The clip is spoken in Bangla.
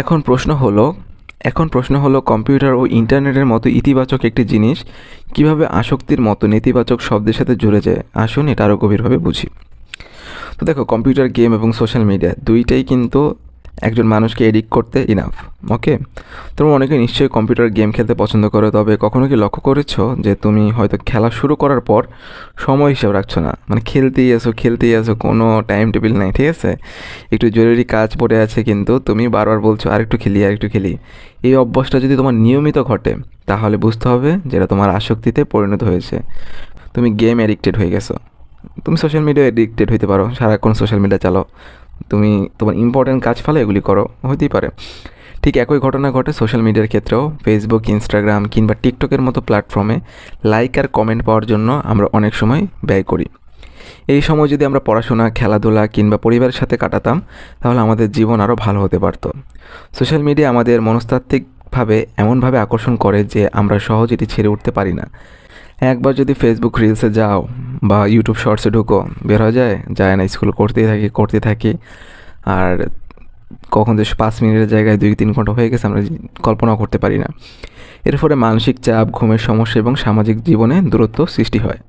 এখন প্রশ্ন হলো, এখন প্রশ্ন হলো কম্পিউটার ও ইন্টারনেটের মতো ইতিবাচক একটি জিনিস কীভাবে আসক্তির মতো নেতিবাচক শব্দের সাথে জুড়ে যায়? আসুন এটা আরও গভীরভাবে বুঝি। তো দেখো, কম্পিউটার, গেম এবং সোশ্যাল মিডিয়া দুইটাই কিন্তু একজন মানুষকে এডিক্ট করতে ইনাফ ওকে তোমরা অনেকে নিশ্চয়ই কম্পিউটার গেম খেলতে পছন্দ করো, তবে কখনো কি লক্ষ্য করেছ যে তুমি হয়তো খেলা শুরু করার পর সময় হিসাব রাখছো না? মানে খেলতেই আসো খেলতেই আসো কোনো টাইম টেবিল নাই, ঠিক আছে? একটু জরুরি কাজ পড়ে আছে কিন্তু তুমি বারবার বলছো, আরেকটু খেলি আরেকটু খেলি। এই অভ্যাসটা যদি তোমার নিয়মিত ঘটে, তাহলে বুঝতে হবে যেটা তোমার আসক্তিতে পরিণত হয়েছে। তুমি গেম অ্যাডিক্টেড হয়ে গেছো। তুমি সোশ্যাল মিডিয়া এডিক্টেড হইতে পারো, সারাক্ষণ সোশ্যাল মিডিয়া চালাও। তুমি তোমার ইম্পর্টেন্ট কাজ ফেলে, এগুলি করো, হতেই পারে। ঠিক একই ঘটনা ঘটে সোশ্যাল মিডিয়ার ক্ষেত্রেও ফেসবুক ইনস্টাগ্রাম কিংবা টিকটকের মতো প্ল্যাটফর্মে লাইক আর কমেন্ট পাওয়ার জন্য আমরা অনেক সময় ব্যয় করি। এই সময় যদি আমরা পড়াশোনা, খেলাধুলা কিংবা পরিবারের সাথে কাটাতাম, তাহলে আমাদের জীবন আরও ভালো হতে পারতো। সোশ্যাল মিডিয়া আমাদের মনস্তাত্ত্বিকভাবে এমনভাবে আকর্ষণ করে যে আমরা সহজ এটি ছেড়ে উঠতে পারি না। একবার যদি ফেসবুক রিলসে যাও বা ইউটিউব শর্টসে ঢুকো, বের হয়ে যায় যায় না স্কুল করতেই থাকি করতে থাকি। আর কখন যে পাঁচ মিনিটের জায়গায় দুই, তিন ঘণ্টা হয়ে গেছে, আমরা কল্পনাও করতে পারি না। এর ফলে মানসিক চাপ, ঘুমের সমস্যা এবং সামাজিক জীবনে দূরত্ব সৃষ্টি হয়।